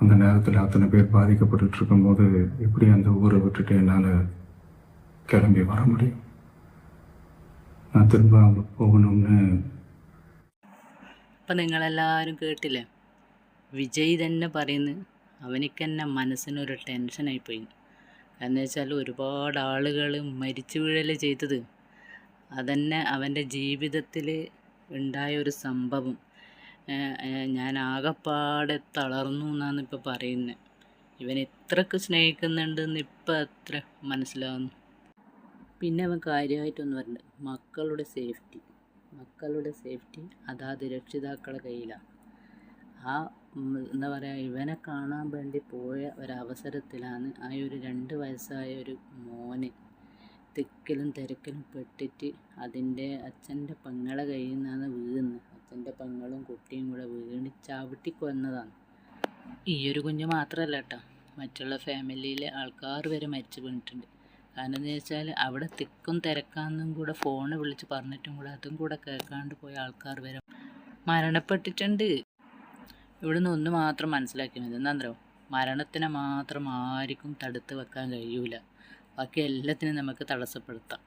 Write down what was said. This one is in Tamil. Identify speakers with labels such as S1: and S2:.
S1: அந்த நேரத்தில் அத்தனை பேர் பாதிக்கப்பட்டு இருக்கும்போது எப்படி அந்த ஊரை விட்டுட்டு என்னால் கிளம்பி வர முடியும் நான் திரும்ப அங்கே போகணும்னு
S2: അപ്പം നിങ്ങളെല്ലാവരും കേട്ടില്ലേ വിജയ് തന്നെ പറയുന്നു അവനിക്ക് തന്നെ മനസ്സിനൊരു ടെൻഷനായിപ്പോയി കാരണം വെച്ചാൽ ഒരുപാട് ആളുകൾ മരിച്ചു വീഴൽ ചെയ്തത് അതന്നെ അവൻ്റെ ജീവിതത്തിൽ ഉണ്ടായ ഒരു സംഭവം ഞാൻ ആകെപ്പാടെ തളർന്നു എന്നാണ് ഇപ്പം പറയുന്നത് ഇവൻ എത്രക്ക് സ്നേഹിക്കുന്നുണ്ടെന്ന് ഇപ്പം അത്ര മനസ്സിലാവുന്നു പിന്നെ അവൻ കാര്യമായിട്ടൊന്നും പറഞ്ഞത് മക്കളുടെ സേഫ്റ്റി മക്കളുടെ സേഫ്റ്റി അതാത് രക്ഷിതാക്കളുടെ കയ്യിലാണ് ആ എന്താ പറയുക ഇവനെ കാണാൻ വേണ്ടി പോയ ഒരവസരത്തിലാണ് ആ ഒരു രണ്ട് വയസ്സായ ഒരു മോന് തിക്കിലും തിരക്കിലും പെട്ടിട്ട് അതിൻ്റെ അച്ഛൻ്റെ പെങ്ങളെ കയ്യിൽ നിന്നാണ് വീഴുന്നത് കുഞ്ഞുങ്ങളും കുട്ടിയും കൂടെ വീണ് ചവിട്ടി കൊന്നതാണ് ഈ ഒരു കുഞ്ഞ് മാത്രമല്ല കേട്ടോ മറ്റുള്ള ഫാമിലിയിലെ ആൾക്കാർ വരെ മരിച്ചു വീണിട്ടുണ്ട് കാരണം എന്ന് വെച്ചാൽ അവിടെ തിക്കും തിരക്കാന്നും കൂടെ ഫോണ് വിളിച്ച് പറഞ്ഞിട്ടും കൂടെ അതും കൂടെ കേൾക്കാണ്ട് പോയ ആൾക്കാർ വരെ മരണപ്പെട്ടിട്ടുണ്ട് ഇവിടുന്ന് ഒന്ന് മാത്രം മനസ്സിലാക്കുന്നത് എന്താണെന്നോ മരണത്തിനെ മാത്രം ആർക്കും തടുത്ത് വെക്കാൻ കഴിയൂല ബാക്കി എല്ലാത്തിനും നമുക്ക് തടസ്സപ്പെടുത്താം